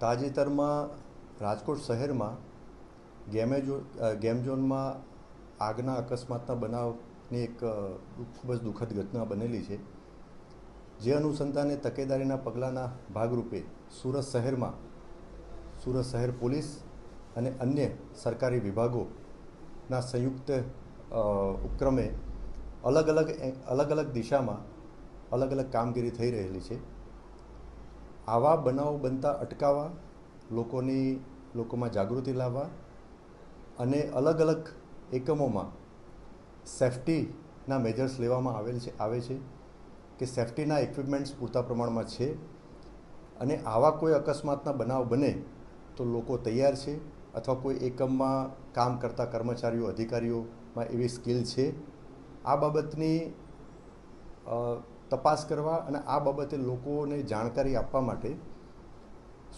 તાજેતરમાં રાજકોટ શહેરમાં ગેમે જો ગેમ ઝોનમાં આગના અકસ્માતના બનાવની એક ખૂબ જ દુઃખદ ઘટના બનેલી છે. જે અનુસંધાને તકેદારીના પગલાંના ભાગરૂપે સુરત શહેરમાં, સુરત શહેર પોલીસ અને અન્ય સરકારી વિભાગોના સંયુક્ત ઉપક્રમે અલગ અલગ અલગ અલગ દિશામાં અલગ અલગ કામગીરી થઈ રહેલી છે. આવા બનાવો બનતા અટકાવવા, લોકોની, લોકોમાં જાગૃતિ લાવવા અને અલગ અલગ એકમોમાં સેફટીના મેજર્સ લેવામાં આવેલ છે, આવે છે કે સેફટીના ઇક્વિપમેન્ટ્સ પૂરતા પ્રમાણમાં છે અને આવા કોઈ અકસ્માતના બનાવ બને તો લોકો તૈયાર છે અથવા કોઈ એકમમાં કામ કરતા કર્મચારીઓ, અધિકારીઓમાં એવી સ્કિલ છે. આ બાબતની તપાસ કરવા અને આ બાબતે લોકોને જાણકારી આપવા માટે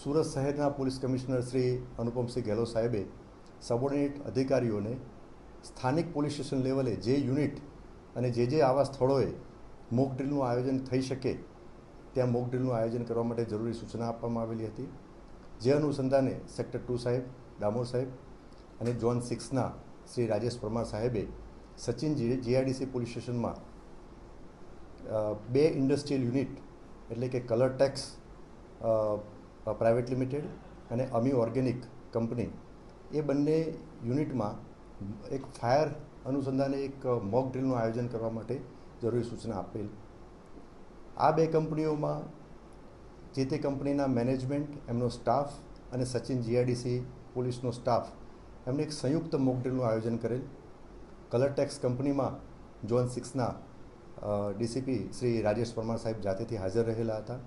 સુરત શહેરના પોલીસ કમિશનર શ્રી અનુપમસિંહ ગેહલોત સાહેબે સબોર્ડિનેટ અધિકારીઓને સ્થાનિક પોલીસ સ્ટેશન લેવલે જે યુનિટ અને જે જે આવા સ્થળોએ મોક ડ્રીલનું આયોજન થઈ શકે ત્યાં મોક ડ્રીલનું આયોજન કરવા માટે જરૂરી સૂચના આપવામાં આવેલી હતી. જે અનુસંધાને સેક્ટર ટુ સાહેબ, ડામોર સાહેબ અને ઝોન સિક્સના શ્રી રાજેશ પરમાર સાહેબે સચિન જીઆઈડીસી પોલીસ સ્ટેશનમાં બે ઇન્ડસ્ટ્રીયલ યુનિટ એટલે કે કલર ટેક્સ પ્રાઇવેટ લિમિટેડ અને અમી ઓર્ગેનિક કંપની એ બંને યુનિટમાં એક ફાયર અનુસંધાને એક મોક ડ્રીલનું આયોજન કરવા માટે જરૂરી સૂચના આપેલ. આ બે કંપનીઓમાં જે તે કંપનીના મેનેજમેન્ટ એમનો સ્ટાફ અને સચિન જીઆઈડીસી પોલીસનો સ્ટાફ એમને એક સંયુક્ત મોક ડ્રીલનું આયોજન કરેલ. કલર ટેક્સ કંપનીમાં ઝોન સિક્સના ડીસીપી શ્રી રાજેશ પરમાર સાહેબ જાતેથી હાજર રહેલા હતા.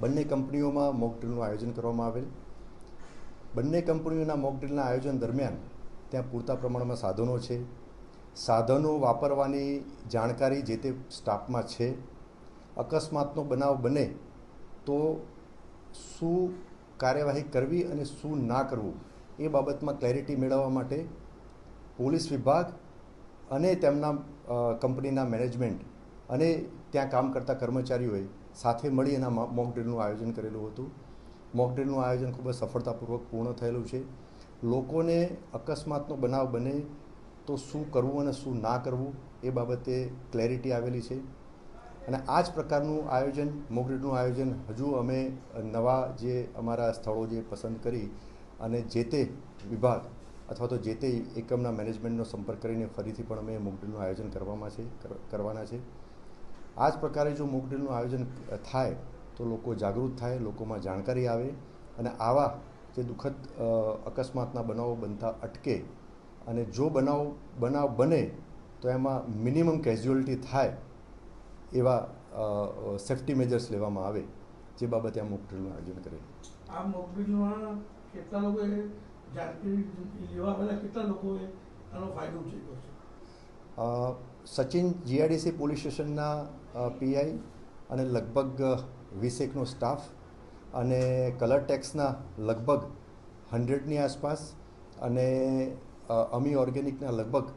બંને કંપનીઓમાં મોક ડ્રીલનું આયોજન કરવામાં આવેલ. બંને કંપનીઓના મોક ડ્રીલના આયોજન દરમિયાન ત્યાં પૂરતા પ્રમાણમાં સાધનો છે. સાધનો વાપરવાની જાણકારી જે તે સ્ટાફમાં છે. અકસ્માતનો બનાવ બને તો શું કાર્યવાહી કરવી અને શું ના કરવું એ બાબતમાં ક્લેરિટી મેળવવા માટે પોલીસ વિભાગ અને તેમના કંપનીના મેનેજમેન્ટ અને ત્યાં કામ કરતા કર્મચારીઓએ સાથે મળી એના મોક ડ્રીલનું આયોજન કરેલું હતું. મોક ડ્રીલનું આયોજન ખૂબ જ સફળતાપૂર્વક પૂર્ણ થયેલું છે. લોકોને અકસ્માતનો બનાવ બને તો શું કરવું અને શું ના કરવું એ બાબતે ક્લેરિટી આવેલી છે. અને આ જ પ્રકારનું આયોજન, મોક ડ્રીલનું આયોજન હજુ અમે નવા જે અમારા સ્થળો જે પસંદ કરી અને જે તે વિભાગ અથવા તો જે તે એકમના મેનેજમેન્ટનો સંપર્ક કરીને ફરીથી પણ અમે મોક ડ્રીલનું આયોજન કરવામાં છે, કર- કરવાના છે. આ જ પ્રકારે જો મોક ડ્રીલનું આયોજન થાય તો લોકો જાગૃત થાય લોકોમાં જાણકારી આવે અને આવા જે દુઃખદ અકસ્માતના બનાવો બનતા અટકે અને જો બનાવ બનાવ બને તો એમાં મિનિમમ કેઝ્યુઅલિટી થાય એવા સેફ્ટી મેજર્સ લેવામાં આવે જે બાબતે આ મોક ડ્રીલનું આયોજન કરે આ મોકડ્રીલમાં કેટલા લોકોએ જાણકારી લેવા પહેલાં કેટલા લોકોએ આનો ફાયદો ઉઠાવ્યો છે? સચિન જીઆઈડીસી પોલીસ સ્ટેશનના પીઆઈ અને લગભગ વીસેકનો સ્ટાફ અને કલર ટેક્સના લગભગ હંડ્રેડની આસપાસ અને અમી ઓર્ગેનિકના લગભગ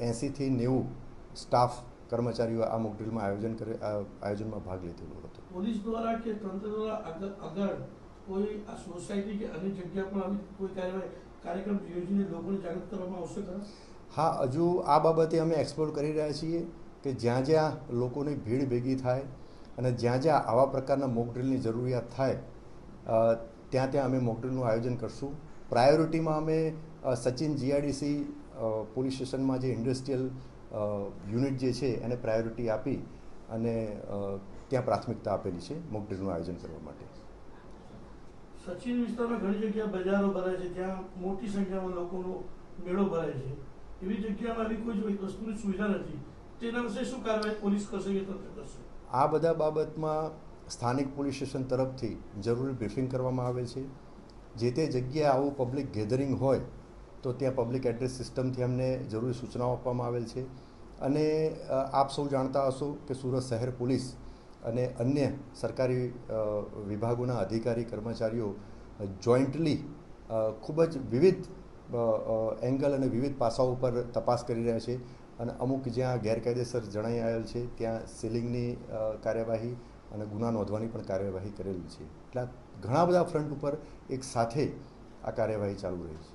એંસીથી નેવું સ્ટાફ કર્મચારીઓ આ મોકડ્રીલમાં આયોજન કરે આ આયોજનમાં ભાગ લીધેલો હતો. પોલીસ દ્વારા કે તંત્ર દ્વારા આગળ આગળ કોઈ આ સોસાયટી કે અન્ય જગ્યા પર આવી કોઈ કાર્યવાહી કાર્યક્રમ યોજીને લોકોને જાગૃત કરવામાં આવશે ખરા? હા હજુ આ બાબતે અમે એક્સપ્લોર કરી રહ્યા છીએ. કે જ્યાં જ્યાં લોકોની ભીડ ભેગી થાય અને જ્યાં જ્યાં આવા પ્રકારના મોકડ્રીલની જરૂરિયાત થાય ત્યાં ત્યાં અમે મોકડ્રીલનું આયોજન કરશું. પ્રાયોરિટીમાં અમે સચિન જીઆઈડીસી પોલીસ સ્ટેશનમાં જે ઇન્ડસ્ટ્રીયલ યુનિટ જે છે એને પ્રાયોરિટી આપી અને ત્યાં પ્રાથમિકતા આપેલી છે મોકડ્રીલનું આયોજન કરવા માટે. સચિન વિસ્તારમાં ઘણી જગ્યા બજારો ભરાય છે, ત્યાં મોટી સંખ્યામાં લોકોનો મેળો ભરાય છે. એવી જગ્યામાં આવી કોઈ વસ્તુની સુવિધા નથી. આ બધા બાબતમાં સ્થાનિક પોલીસ સ્ટેશન તરફથી જરૂરી બ્રીફિંગ કરવામાં આવે છે. જે તે જગ્યાએ આવું પબ્લિક ગેધરિંગ હોય, તો ત્યાં પબ્લિક એડ્રેસ સિસ્ટમથી અમને જરૂરી સૂચનાઓ આપવામાં આવેલ છે. અને આપ સૌ જાણતા હશો કે સુરત શહેર પોલીસ અને અન્ય સરકારી વિભાગોના અધિકારી, કર્મચારીઓ જોઈન્ટલી ખૂબ જ વિવિધ એંગલ અને વિવિધ પાસાઓ ઉપર તપાસ કરી રહ્યા છે. અને અમુક જ્યાં ગેરકાયદેસર જણાઈ આવેલ છે, ત્યાં સીલિંગની કાર્યવાહી અને ગુના નોંધવાની પણ કાર્યવાહી કરેલી છે. એટલે ઘણા બધા ફ્રન્ટ ઉપર એક સાથે આ કાર્યવાહી ચાલુ રહી છે.